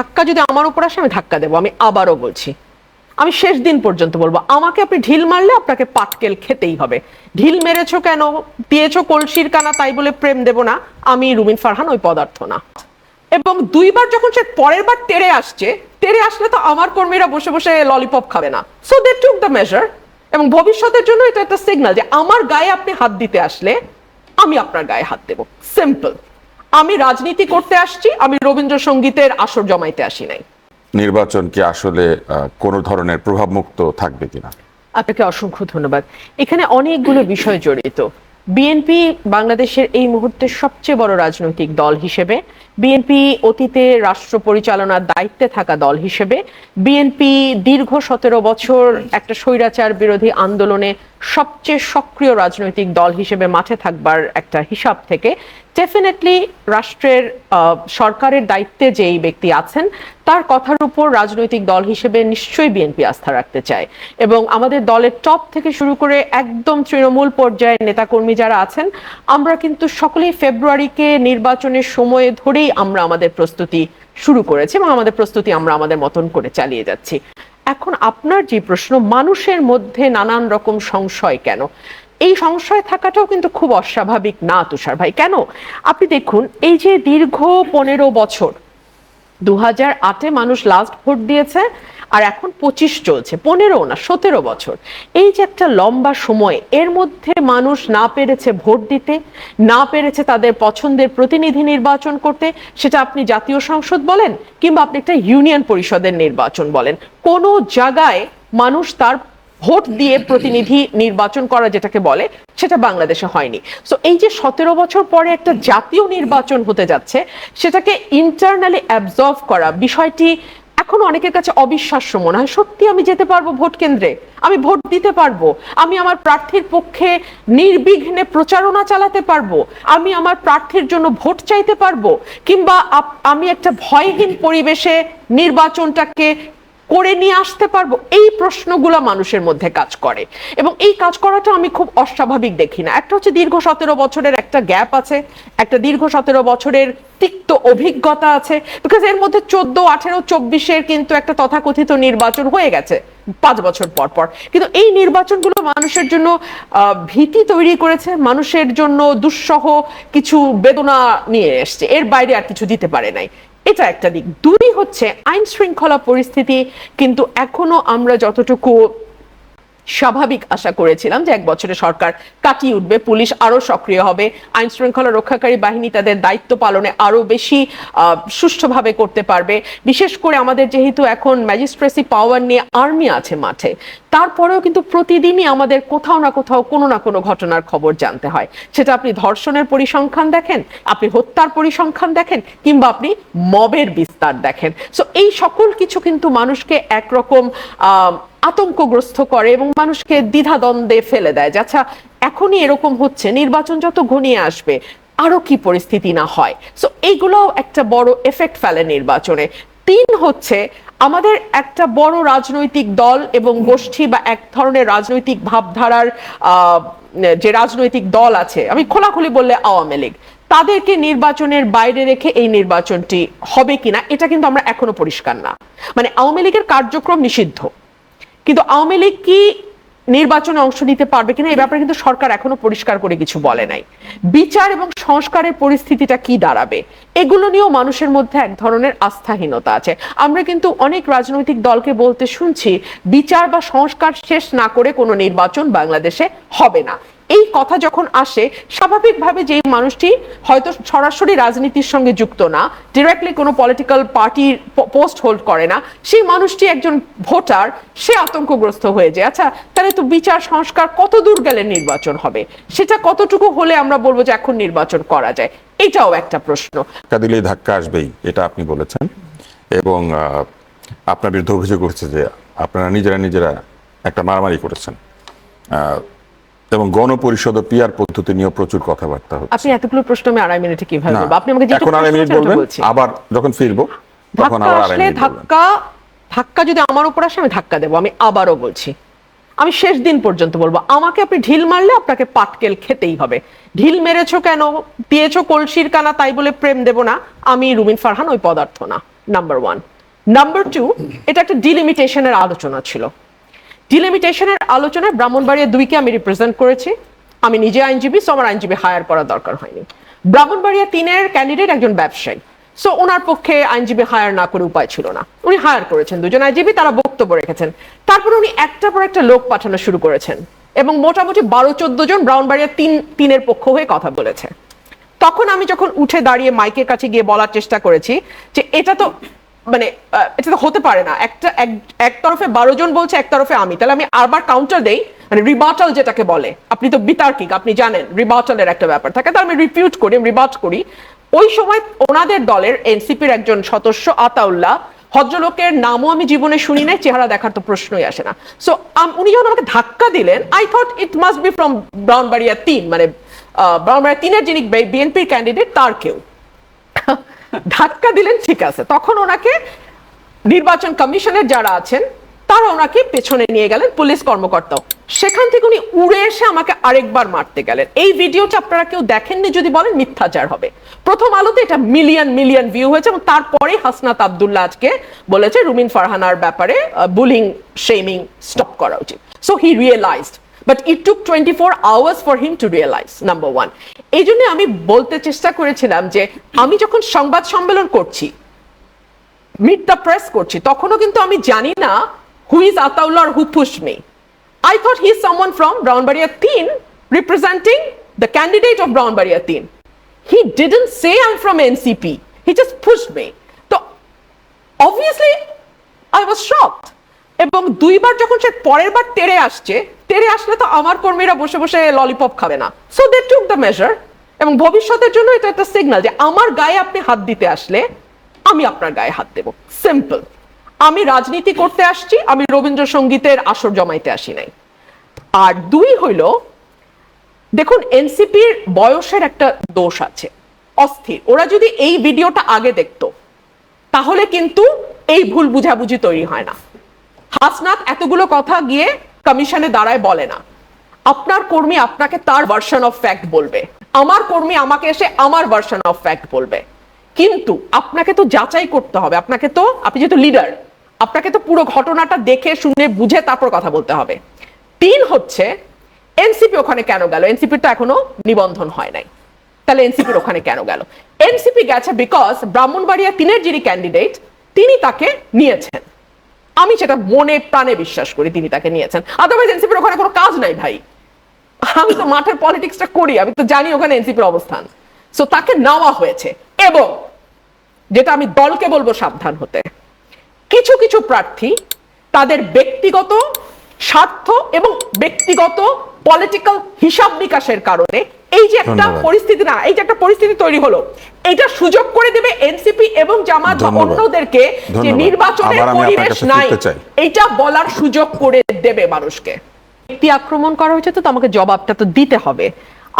ধাক্কা যদি আমার উপর আসে, আমি ধাক্কা দেবো, আমি আবারও বলছি। আমি শেষ দিন পর্যন্ত বলব, আমাকে আপনি ঢিল মারলে আপনাকে পাটকেল খেতেই হবে। ঢিল মেরেছো কেন? দিয়েছ কলসির কানা, তাই বলে প্রেম দেব না। আমি রুমিন ফারহান, ওই পদার্থ না। এবং দুইবার যখন সে পরের বার তেড়ে আসছে, তেড়ে আসলে তো আমার কর্মীরা বসে বসে ললিপপ খাবে না। So they took the measure এবং ভবিষ্যতের জন্য এটা একটা সিগন্যাল যে আমার গায়ে আপনি হাত দিতে আসলে, আমি আপনার গায়ে হাত দেব। সিম্পল আমি রাজনীতি করতে আসছি আমি রবীন্দ্রসঙ্গীতের আসর জমাইতে আসি নাই। নির্বাচন কি আসলে কোনো ধরনের প্রভাবমুক্ত থাকবে কিনা? আপনাকে অসংখ্য ধন্যবাদ। এখানে অনেকগুলো বিষয় জড়িত। বিএনপি বাংলাদেশের এই মুহূর্তে সবচেয়ে বড় রাজনৈতিক দল হিসেবে বিএনপি অতীতে রাষ্ট্র পরিচালনার দায়িত্বে থাকা দল হিসেবে বিএনপি দীর্ঘ সতেরো বছর একটা স্বৈরাচার বিরোধী আন্দোলনে সবচেয়ে সক্রিয় রাজনৈতিক দল হিসেবে মাঠে থাকবার একটা হিসাব থেকে ডেফিনেটলি রাষ্ট্রের সরকারের দায়িত্বে যেই ব্যক্তি আছেন, তার কথার উপর রাজনৈতিক দল হিসেবে নিশ্চয়ই বিএনপি আস্থা রাখতে চায়। এবং আমাদের দলের টপ থেকে শুরু করে একদম তৃণমূল পর্যায়ের নেতাকর্মী যারা আছেন, আমরা কিন্তু সকলেই ফেব্রুয়ারিকে নির্বাচনের সময়ে ধরেই আমরা আমাদের প্রস্তুতি শুরু করেছি এবং আমাদের প্রস্তুতি আমরা আমাদের মতন করে চালিয়ে যাচ্ছি। এখন আপনার যে প্রশ্ন, মানুষের মধ্যে নানান রকম সংশয় কেন? এই সংশয় থাকাটাও কিন্তু খুব অস্বাভাবিক না, তুষার ভাই। কেন? আপনি দেখুন, এই যে দীর্ঘ পনেরো বছর দু হাজার আটে মানুষ লাস্ট ভোট দিয়েছে আর এখন পঁচিশ চলছে, পনেরো না, সতেরো বছর। এই যে একটা লম্বা সময়, এর মধ্যে মানুষ না পেরেছে ভোট দিতে, না পেরেছে তাদের পছন্দের প্রতিনিধি নির্বাচন করতে, সেটা আপনি জাতীয় সংসদ বলেন কিংবা আপনি একটা ইউনিয়ন পরিষদের নির্বাচন বলেন। কোনো জায়গায় মানুষ তার ভোট দিয়ে প্রতিনিধি নির্বাচন করা যেটাকে বলে, সেটা বাংলাদেশে হয়নি। সো এই যে সতেরো বছর পরে একটা জাতীয় নির্বাচন হতে যাচ্ছে, সেটাকে ইন্টারনালি অ্যাবজর্ভ করা, বিষয়টি এখন অনেকের কাছে অবিশ্বাস্য মনে হয়, সত্যি আমি যেতে পারব ভোট কেন্দ্রে? আমি ভোট দিতে পারব? আমি আমার প্রার্থীর পক্ষে নির্বিঘ্নে প্রচারণা চালাতে পারব? আমি আমার প্রার্থীর জন্য ভোট চাইতে পারব? কিংবা আমি একটা ভয়হীন পরিবেশে নির্বাচনটাকে করে নিয়ে আসতে পারব? এই প্রশ্নগুলো মানুষের মধ্যে কাজ করে। এবং এই কাজ করাটা আমি খুব অস্বাভাবিক দেখি না। একটা হচ্ছে দীর্ঘ সতেরো বছরের একটা গ্যাপ আছে, একটা দীর্ঘ সতেরো বছরের তিক্ত অভিজ্ঞতা আছে। বিকজ এর মধ্যে চোদ্দ, আঠেরো, চব্বিশের কিন্তু একটা তথাকথিত নির্বাচন হয়ে গেছে পাঁচ বছর পর পর। কিন্তু এই নির্বাচনগুলো মানুষের জন্য ভীতি তৈরি করেছে, মানুষের জন্য দুঃসহ কিছু বেদনা নিয়ে এসছে। এর বাইরে আর কিছু দিতে পারে নাই। এটা একটা দিক। দুই হচ্ছে আইন শৃঙ্খলা পরিস্থিতি কিন্তু এখনও আমরা যতটুকু স্বাভাবিক আশা করেছিলাম যে এক বছরে সরকার কাটিয়ে উঠবে, পুলিশ আরও সক্রিয় হবে আইন শৃঙ্খলা রক্ষাকারী বাহিনী তাদের দায়িত্ব পালনে আরও বেশি সুষ্ঠুভাবে করতে পারবে। বিশেষ করে আমাদের যেহেতু এখন ম্যাজিস্ট্রেসি পাওয়ার নিয়ে আর্মি আছে মাঠে, তারপরেও কিন্তু প্রতিদিনই আমাদের কোথাও না কোথাও কোনো না কোনো ঘটনার খবর জানতে হয়। সেটা আপনি ধর্ষণের পরিসংখ্যান দেখেন, আপনি হত্যার পরিসংখ্যান দেখেন, কিংবা আপনি মবের বিস্তার দেখেন। সো এই সকল কিছু কিন্তু মানুষকে একরকম আতঙ্কগ্রস্ত করে এবং মানুষকে দ্বিধাদ্বন্দ্বে ফেলে দেয়। যে আচ্ছা এখনই এরকম হচ্ছে, নির্বাচন যত ঘনিয়ে আসবে, আরও কি পরিস্থিতি না হয়? সো এইগুলোও একটা বড় এফেক্ট ফেলে নির্বাচনে। তিন হচ্ছে, আমাদের একটা বড় রাজনৈতিক দল এবং গোষ্ঠী বা এক ধরনের রাজনৈতিক ভাবধারার যে রাজনৈতিক দল আছে, আমি খোলাখুলি বললে আওয়ামী লীগ, তাদেরকে নির্বাচনের বাইরে রেখে এই নির্বাচনটি হবে কিনা, এটা কিন্তু আমরা এখনও পরিষ্কার না। মানে আওয়ামী লীগের কার্যক্রম নিষিদ্ধ। কিন্তু আওয়ামী লীগ কি নির্বাচনে অংশ নিতে পারবে কিনা এই ব্যাপারে কিন্তু সরকার এখনও পরিষ্কার করে কিছু বলে নাই। বিচার এবং সংস্কারের পরিস্থিতিটা কি দাঁড়াবে, এগুলো নিয়েও মানুষের মধ্যে এক ধরনের আস্থাহীনতা আছে। আমরা কিন্তু অনেক রাজনৈতিক দলকে বলতে শুনছি, বিচার বা সংস্কার শেষ না করে কোনো নির্বাচন বাংলাদেশে হবে না। এই কথা যখন আসে, স্বাভাবিকভাবে যে মানুষটি হয়তো সরাসরি রাজনীতির সঙ্গে যুক্ত না ডিরেক্টলি কোনো পলিটিক্যাল পার্টির পোস্ট হোল্ড করে না, সেই মানুষটি একজন ভোটার, সে আতঙ্কগ্রস্ত হয়ে যায়। আচ্ছা তাহলে তো বিচার সংস্কার কত দূর গেলে নির্বাচন হবে? সেটা কতটুকু হলে আমরা বলব যে এখন নির্বাচন করা যায়? এটাও একটা প্রশ্ন। ধাক্কা ধাক্কা আসবেই, এটা আপনি বলেছেন। এবং আপনার বিরুদ্ধে অভিযোগ উঠছে যে আপনারা নিজেরা নিজেরা একটা মারামারি করেছেন। এবং গণপরিষদ ও পিয়ার পদ্ধতি নিয়েও প্রচুর কথাবার্তা হচ্ছে। আপনি এতগুলো প্রশ্ন আমি আড়াই মিনিটে কীভাবে বলব? আপনি আমাকে যেটুকু এখন আড়াই মিনিট বলবেন আবার যখন ফিরবো তখন আবার আড়াই মিনিট ধাক্কা ধাক্কা যদি আমার উপর আসে আমি ধাক্কা দেবো আমি আবারও বলছি। আমি শেষ দিন পর্যন্ত বলব আমাকে আপনি ঢিল মারলে আপনাকে পাটকেল খেতেই হবে। ঢিল মেরেছো কেন? দিয়েছ কলসির কানা তাই বলে প্রেম দেব না। আমি রুমিন ফারহান ওই পদার্থ না নাম্বার ওয়ান নাম্বার টু এটা একটা ডিলিমিটেশনের আলোচনা ছিল। ডিলিমিটেশনের আলোচনায় ব্রাহ্মণবাড়িয়া দুইকে আমি রিপ্রেজেন্ট করেছি। আমি নিজে আইনজীবী, সো আমার আইনজীবী হায়ার করার দরকার হয়নি। ব্রাহ্মণবাড়িয়া তিনের ক্যান্ডিডেট একজন ব্যবসায়ী। সো ওনার পক্ষে আইনজীবী হায়ার না করে উপায় ছিল না। উনি হায়ার করেছেন। দুজন আইনজীবী, তারা বক্তব্য রেখেছেন। তারপর উনি একটার পর একটা লোক পাঠানো শুরু করেছেন। এবং মোটামুটি বারো চোদ্দ জন ব্রাউনবাড়িয়া তিন, তিনের পক্ষ হয়ে কথা বলেছে। তখন আমি যখন উঠে দাঁড়িয়ে মাইকের কাছে গিয়ে বলার চেষ্টা করেছি যে এটা তো মানে এটা তো হতে পারে না। একটা, এক- তরফে বারো জন বলছে, এক তরফে আমি। তাহলে আমি আরবার কাউন্টার দেই মানে রিবাটাল যেটাকে বলে। আপনি তো বিতার্কিক, আপনি জানেন রিবাটালের একটা ব্যাপার থাকে। তার আমি রিপিউট করি রিবাট করি। ওই সময় ওনাদের দলের এনসিপির একজন সদস্য আতাউল্লাহ, ভদ্রলোকের নামও আমি জীবনে শুনি নাই, চেহারা দেখার তো প্রশ্নই আসে না। সো উনি যখন আমাকে ধাক্কা দিলেন I thought it must be from Brahmanbaria তিন মানে ব্রাউনবাড়িয়া তিনের যিনি বিএনপির ক্যান্ডিডেট তার কেউ। ধাক্কা দিলেন, ঠিক আছে। তখন ওনাকে নির্বাচন কমিশনের যারা আছেন, তারা ওনাকে পেছনে নিয়ে গেলেন, পুলিশ কর্মকর্তাও। সেখান থেকে উনি উড়ে এসে আমাকে আরেকবার মারতে গেলেন। এই ভিডিওটা আপনারা কেউ দেখেননি, যদি বলেন মিথ্যাচার হবে। প্রথম আলোতে এটা মিলিয়ন মিলিয়ন ভিউ হয়েছে এবং তারপরে হাসনাত আব্দুল্লাহ আজকে বলেছে, রুমিন ফারহানার ব্যাপারে বুলিং শেমিং স্টপ করা উচিত। So he realised but it took twenty four hours for him to realise number one এই জন্য আমি বলতে চেষ্টা করেছিলাম যে, আমি যখন সংবাদ সম্মেলন করছি মিট দ্য প্রেস করছি, তখনও কিন্তু আমি জানি না who is Ataullah who push me I thought he is someone from Brahmanbaria তিন representing the candidate of Brahmanbaria তিন he didn't say I am from NCP he just push me তো obviously I was shocked এবং দুইবার যখন সে পরের বার তেড়ে আসছে, তেড়ে আসলে তো আমার কর্মীরা বসে বসে ললিপপ খাবে না। So they took the measure এবং ভবিষ্যতের জন্য এটা একটা সিগন্যাল যে আমার গায়ে আপনি হাত দিতে আসলে আমি আপনার গায়ে হাত দেব। সিম্পল আমি রাজনীতি করতে আসছি, আমি রবীন্দ্রসঙ্গীতের আসর জমাইতে আসি নাই। আর দুই হইল, দেখুন, এনসিপির বয়সের একটা দোষ আছে, অস্থির। ওরা যদি এই ভিডিওটা আগে দেখতো, তাহলে কিন্তু এই ভুল বুঝাবুঝি তৈরি হয় না। হাসনাত এতগুলো কথা গিয়ে কমিশনে দাঁড়ায় বলে না। আপনার কর্মী আপনাকে তার ভার্সন অফ ফ্যাক্ট বলবে। আমার কর্মী আমাকে এসে আমার ভার্সন অফ ফ্যাক্ট বলবে। কিন্তু আপনাকে তো যাচাই করতে হবে। আপনাকে তো, আপনি যেহেতু লিডার আপনাকে তো পুরো ঘটনাটা দেখে, শুনে, বুঝে তারপর কথা বলতে হবে। তিন হচ্ছে, এনসিপি ওখানে কেন গেল? এনসিপির তো এখনও নিবন্ধন হয় নাই। তাহলে এনসিপির ওখানে কেন গেল? এনসিপি গেছে বিকজ ব্রাহ্মণবাড়িয়া তিনের যিনি ক্যান্ডিডেট তিনি তাকে নিয়েছেন। আমি সেটা মনে প্রাণে বিশ্বাস করি তিনি তাকে নিয়েছেন। আদারওয়াইজ এনসিপির ওখানে কোনো কাজ নাই ভাই। আমি তো মাঠের পলিটিক্সটা করি, আমি তো জানি ওখানে এনসিপির অবস্থান। সো তাকে নেওয়া হয়েছে। এবং যেটা আমি দলকে বলব সাবধান হতে, কিছু কিছু প্রার্থী তাদের ব্যক্তিগত স্বার্থ এবং ব্যক্তিগত পলিটিক্যাল হিসাব বিকাশের কারণে এই যে একটা পরিস্থিতি না এই যে একটা পরিস্থিতি তৈরি হলো এটা সুযোগ করে দেবে এনসিপি এবং জামাত বা অন্যদেরকে যে নির্বাচনের পরিবেশ নাই। এইটা বলার সুযোগ করে দেবে মানুষকে। ব্যক্তি আক্রমণ করা হয়েছে তো আমাকে জবাবটা তো দিতে হবে।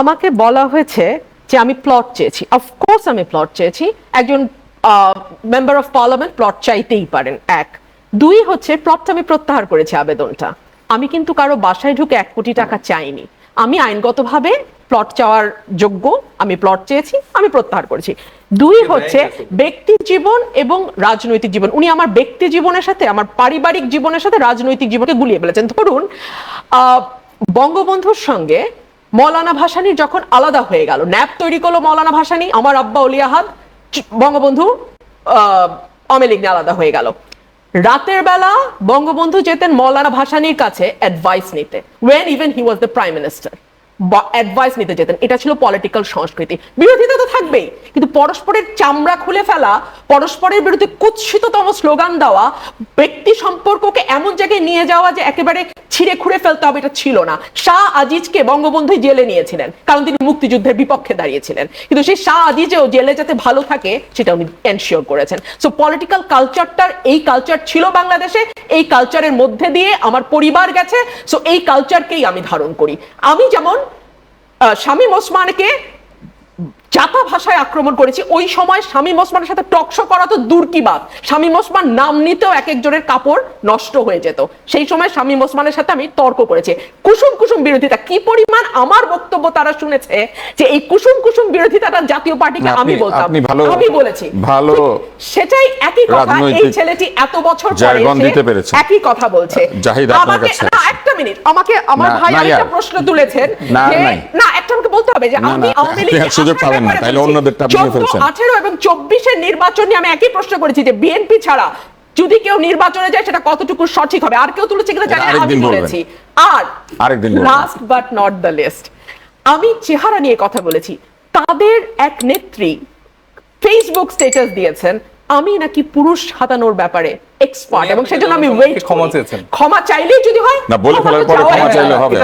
আমাকে বলা হয়েছে যে আমি প্লট চেয়েছি। অফকোর্স আমি প্লট চেয়েছি। একজন মেম্বার অফ পার্লামেন্ট প্লট চাইতেই পারেন এক। দুই হচ্ছে প্লটটা আমি প্রত্যাহার করেছি আবেদনটা। আমি কিন্তু কারও বাসায় ঢুকে এক কোটি টাকা চাইনি। আমি আইনগতভাবে প্লট চাওয়ার যোগ্য আমি প্লট চেয়েছি আমি প্রত্যাহার করেছি। দুই হচ্ছে ব্যক্তি জীবন এবং রাজনৈতিক জীবন। উনি আমার ব্যক্তি জীবনের সাথে আমার পারিবারিক জীবনের সাথে রাজনৈতিক জীবনকে গুলিয়ে ফেলেছেন। ধরুন বঙ্গবন্ধুর সঙ্গে মৌলানা ভাসানির যখন আলাদা হয়ে গেল ন্যাপ তৈরি করল মৌলানা ভাসানি আমার আব্বা অলিয়াহাদ বঙ্গবন্ধু আহ, আওয়ামী আলাদা হয়ে গেল। রাতের বেলা বঙ্গবন্ধু যেতেন মৌলানা ভাসানির কাছে অ্যাডভাইস নিতে when even he was the prime minister advice নিতে যেতেন। এটা ছিল পলিটিক্যাল সংস্কৃতি। বিরোধিতা তো থাকবেই, কিন্তু পরস্পরের চামড়া খুলে ফেলা, পরস্পরের বিরুদ্ধে কুৎসিততম স্লোগান দেওয়া, ব্যক্তি সম্পর্ককে এমন জায়গায় নিয়ে যাওয়া যে একেবারে ছিঁড়ে খুঁড়ে ফেলতে হবে এটা ছিল না। শাহ আজিজকে বঙ্গবন্ধু জেলে নিয়েছিলেন, কারণ তিনি মুক্তিযুদ্ধের বিপক্ষে দাঁড়িয়েছিলেন। কিন্তু সেই শাহ আজিজেও জেলে যাতে ভালো থাকে, সেটা উনি এনশিওর করেছেন। সো পলিটিক্যাল কালচারটার এই কালচার ছিল বাংলাদেশে, এই কালচারের মধ্যে দিয়ে আমার পরিবার গেছে। সো এই কালচারকেই আমি ধারণ করি। আমি যেমন শামীম ওসমানকে চাতা ভাষায় আক্রমণ করেছি। ওই সময় শামীম ওসমানের সাথে টকশো করা তো দূর কি বাদ শামীম ওসমান নাম নিতেও এক একজনের কাপড় নষ্ট হয়ে যেত। সেই সময় শামীম ওসমানের সাথে আমি তর্ক করেছি। কুসুম কুসুম বিরোধিতা কি পরিমাণ আমার বক্তব্য তারা শুনেছে যে এই কুসুম কুসুম বিরোধিতাটা জাতীয় পার্টিকে আমি বলতাম। আমি বলেছি। ভালো সেটাই একই কথা। এই ছেলেটি এত বছর পরে। একই কথা বলছে। জাহিদ, আপনার আমাকে কাছে না একটা মিনিট। আমাকে আমার ভাই ইয়ার। প্রশ্ন তুলেছেন না, একটা আমাকে বলতে হবে যে আমি আওয়ামী আর সুযোগ পাবেন না, ব্যাপারে তাইলে বলছি। অন্যদেরটা আপনি ফেলছেন। 18 এবং চব্বিশের নির্বাচন নিয়ে আমি একই প্রশ্ন করেছি যে বিএনপি ছাড়া যদি কেউ নির্বাচনে যায় সেটা কতটুকু সঠিক হবে আর কেউ তুলেছে কিনা জানি আমি। তুলেছি আর আরেকদিন last but not the least আমি চেহারা নিয়ে কথা বলেছি তাদের এক নেত্রী ফেসবুক স্ট্যাটাস দিয়েছেন আমি নাকি পুরুষ হাতানোর ব্যাপারে এক্সপার্ট এবং সেজন্য আমি ওয়েট ক্ষমা চেয়েছেন। ক্ষমা চাইলেই যদি হয় না বলে ফেলার পরে ক্ষমা চাইলে হবে